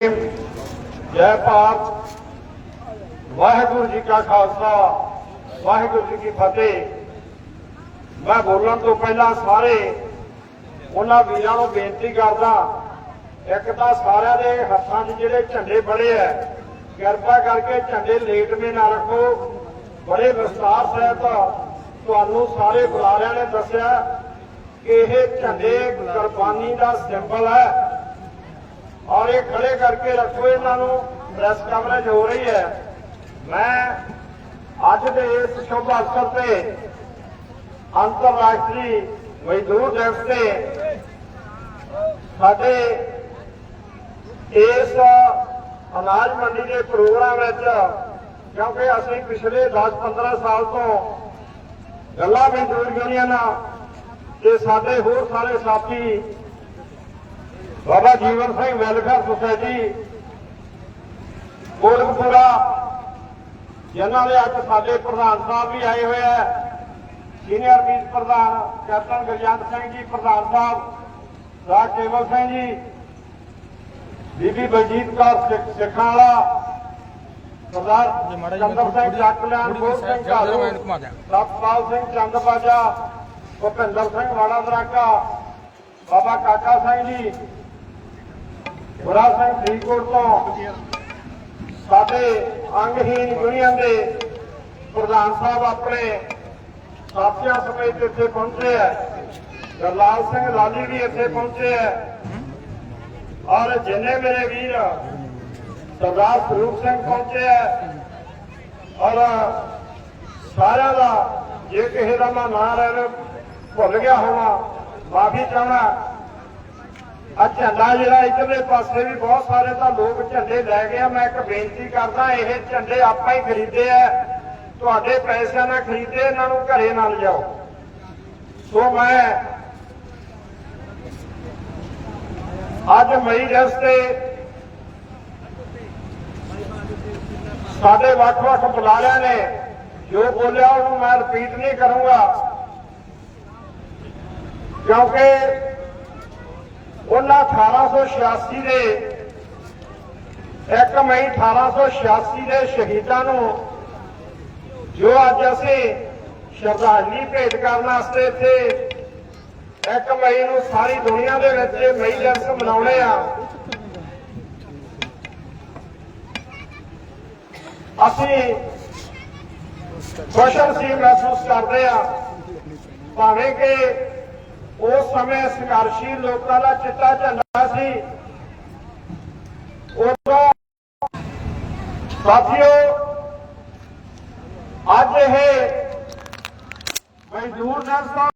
ਜੈ ਭਾਰਤ। ਵਾਹਿਗੁਰੂ ਜੀ ਕਾ ਖਾਲਸਾ, ਵਾਹਿਗੁਰੂ ਜੀ ਕੀ ਫਤਿਹ। ਮੈਂ ਬੋਲਣ ਤੋਂ ਪਹਿਲਾਂ ਸਾਰੇ ਉਹਨਾਂ ਵੀਰਾਂ ਨੂੰ ਬੇਨਤੀ ਕਰਦਾ, ਇੱਕ ਤਾਂ ਸਾਰਿਆਂ ਦੇ ਹੱਥਾਂ 'ਚ ਜਿਹੜੇ ਝੰਡੇ ਬੜੇ ਐ, ਕਿਰਪਾ ਕਰਕੇ ਝੰਡੇ ਲੇਟ ਮੇ ਨਾ ਰੱਖੋ। ਬੜੇ ਵਿਸਤਾਰ ਸਹਿਤ ਤੁਹਾਨੂੰ ਸਾਰੇ ਬੁਲਾਰਿਆਂ ਨੇ ਦੱਸਿਆ ਕਿ ਇਹ ਝੰਡੇ ਕੁਰਬਾਨੀ ਦਾ ਸਿੰਬਲ ਹੈ ਔਰ ਇਹ ਖੜੇ ਕਰਕੇ ਰੱਖੋ, ਇਹਨਾਂ ਨੂੰ ਪ੍ਰੈਸ ਕਵਰੇਜ ਹੋ ਰਹੀ ਹੈ। ਮੈਂ ਅੱਜ ਦੇ ਇਸ ਸ਼ੁਭ ਅਵਸਰ ਤੇ ਅੰਤਰਰਾਸ਼ਟਰੀ ਮਜ਼ਦੂਰ ਦਿਵਸ ਤੇ ਸਾਡੇ ਇਸ ਅਨਾਜ ਮੰਡੀ ਦੇ ਪ੍ਰੋਗਰਾਮ ਵਿੱਚ, ਕਿਉਂਕਿ ਅਸੀਂ ਪਿਛਲੇ 10-15 ਸਾਲ ਤੋਂ ਗੱਲਾਂ ਮਜ਼ਦੂਰ ਯੂਨੀਅਨਾਂ ਤੇ ਸਾਡੇ ਹੋਰ ਸਾਰੇ ਸਾਥੀ ਬਾਬਾ ਜੀਵਨ ਸਿੰਘ ਵੈਲਫੇਅਰ ਸੁਸਾਇਟੀ ਕੋਟਕਪੂਰਾ ਜਿਨ੍ਹਾਂ ਦੇ ਅੱਜ ਸਾਡੇ ਪ੍ਰਧਾਨ ਸਾਹਿਬ ਵੀ ਆਏ ਹੋਏ ਆ ਸੀਨੀਅਰ ਵੀਸ ਪ੍ਰਧਾਨ ਕੈਪਟਨ ਗੁਰਜੰਟ ਸਿੰਘ ਜੀ ਪ੍ਰਧਾਨ ਸਾਹਿਬ ਰਾਜ ਕੇਵਲ ਸਿੰਘ ਜੀ ਬੀਬੀ ਬਲਜੀਤ ਕੌਰ ਸਿੱਖ- ਵਾਲਾ ਸਰਦਾਰ ਚੰਦਰ ਸਿੰਘ ਜੱਟਲਿਆਣ ਗੋਲ ਸਿੰਘ ਘਾਲੂ ਸਤਪਾਲ ਸਿੰਘ ਚੰਦਬਾਜਾ ਭੁਪਿੰਦਰ ਸਿੰਘ ਵਾਲਾ ਦਰਾਕਾ ਬਾਬਾ ਕਾਕਾ ਸਿੰਘ ਜੀ ਬੁਰਾ ਸਿੰਘ ਫਰੀਦਕੋਟ ਤੋਂ ਸਾਡੇ ਅੰਗਹੀਨ ਯੂਨੀਅਨ ਦੇ ਪ੍ਰਧਾਨ ਸਾਹਿਬ ਆਪਣੇ ਸਾਥੀਆਂ ਸਮੇਤ ਇੱਥੇ ਪਹੁੰਚੇ ਹੈ ਗਰਲਾਲ ਸਿੰਘ ਲਾਲੀ ਵੀ ਇੱਥੇ ਪਹੁੰਚੇ ਹੈ ਔਰ ਜਿੰਨੇ ਮੇਰੇ ਵੀਰ ਸਰਦਾਰ ਸਰੂਪ ਸਿੰਘ ਪਹੁੰਚੇ ਹੈ ਔਰ ਸਾਰਿਆਂ ਦਾ ਜੇ ਕਿਸੇ ਦਾ ਮੈਂ ਨਾਂ ਰਹਿ ਭੁੱਲ ਗਿਆ ਹੋਣਾ ਮਾਫੀ ਚਾਹਣਾ ਆ ਝੰਡਾ ਜਿਹੜਾ ਇਧਰਲੇ ਪਾਸੇ ਵੀ ਬਹੁਤ ਸਾਰੇ ਤਾਂ ਲੋਕ ਝੰਡੇ ਲੈ ਗਏ ਆ। ਮੈਂ ਇੱਕ ਬੇਨਤੀ ਕਰਦਾ, ਇਹ ਝੰਡੇ ਆਪਾਂ ਹੀ ਖਰੀਦੇ ਆ। ਤੁਹਾਡੇ ਪੈਸਿਆਂ ਨਾਲ ਖਰੀਦੇ, ਇਹਨਾਂ ਨੂੰ ਘਰੇ ਨਾ ਲਿਜਾਓ ਸੋ ਮੈਂ ਅੱਜ ਮਈ ਦਿਵਸ ਤੇ ਸਾਡੇ ਵੱਖ-ਵੱਖ ਬੁਲਾਰਿਆਂ ਨੇ ਜੋ ਬੋਲਿਆ, ਉਹਨੂੰ ਮੈਂ ਰਿਪੀਟ ਨਹੀਂ ਕਰੂੰਗਾ। ਕਿਉਂਕਿ ਉਹਨਾਂ 1886 ਦੇ 1 ਮਈ 1886 ਦੇ ਸ਼ਹੀਦਾਂ ਨੂੰ, ਜੋ ਅੱਜ ਅਸੀਂ ਸ਼ਰਧਾਂਜਲੀ ਭੇਟ ਕਰਨ ਵਾਸਤੇ ਇੱਥੇ 1 ਮਈ ਨੂੰ ਸਾਰੀ ਦੁਨੀਆ ਦੇ ਵਿੱਚ ਮਈ ਦਿਵਸ ਮਨਾਉਣੇ ਆ। ਅਸੀਂ ਖੁਸ਼ਨਸੀਬ ਮਹਿਸੂਸ ਕਰਦੇ ਆ, ਭਾਵੇਂ ਕਿ ਉਸ ਸਮੇਂ ਸੰਘਰਸ਼ੀ ਲੋਕਾਂ ਦਾ ਚਿੱਟਾ ਝੰਡਾ ਸੀ। ਉਦੋਂ ਸਾਥੀਓ, ਅੱਜ ਇਹ ਮਜ਼ਦੂਰ ਦਿਵਸ ਦਾ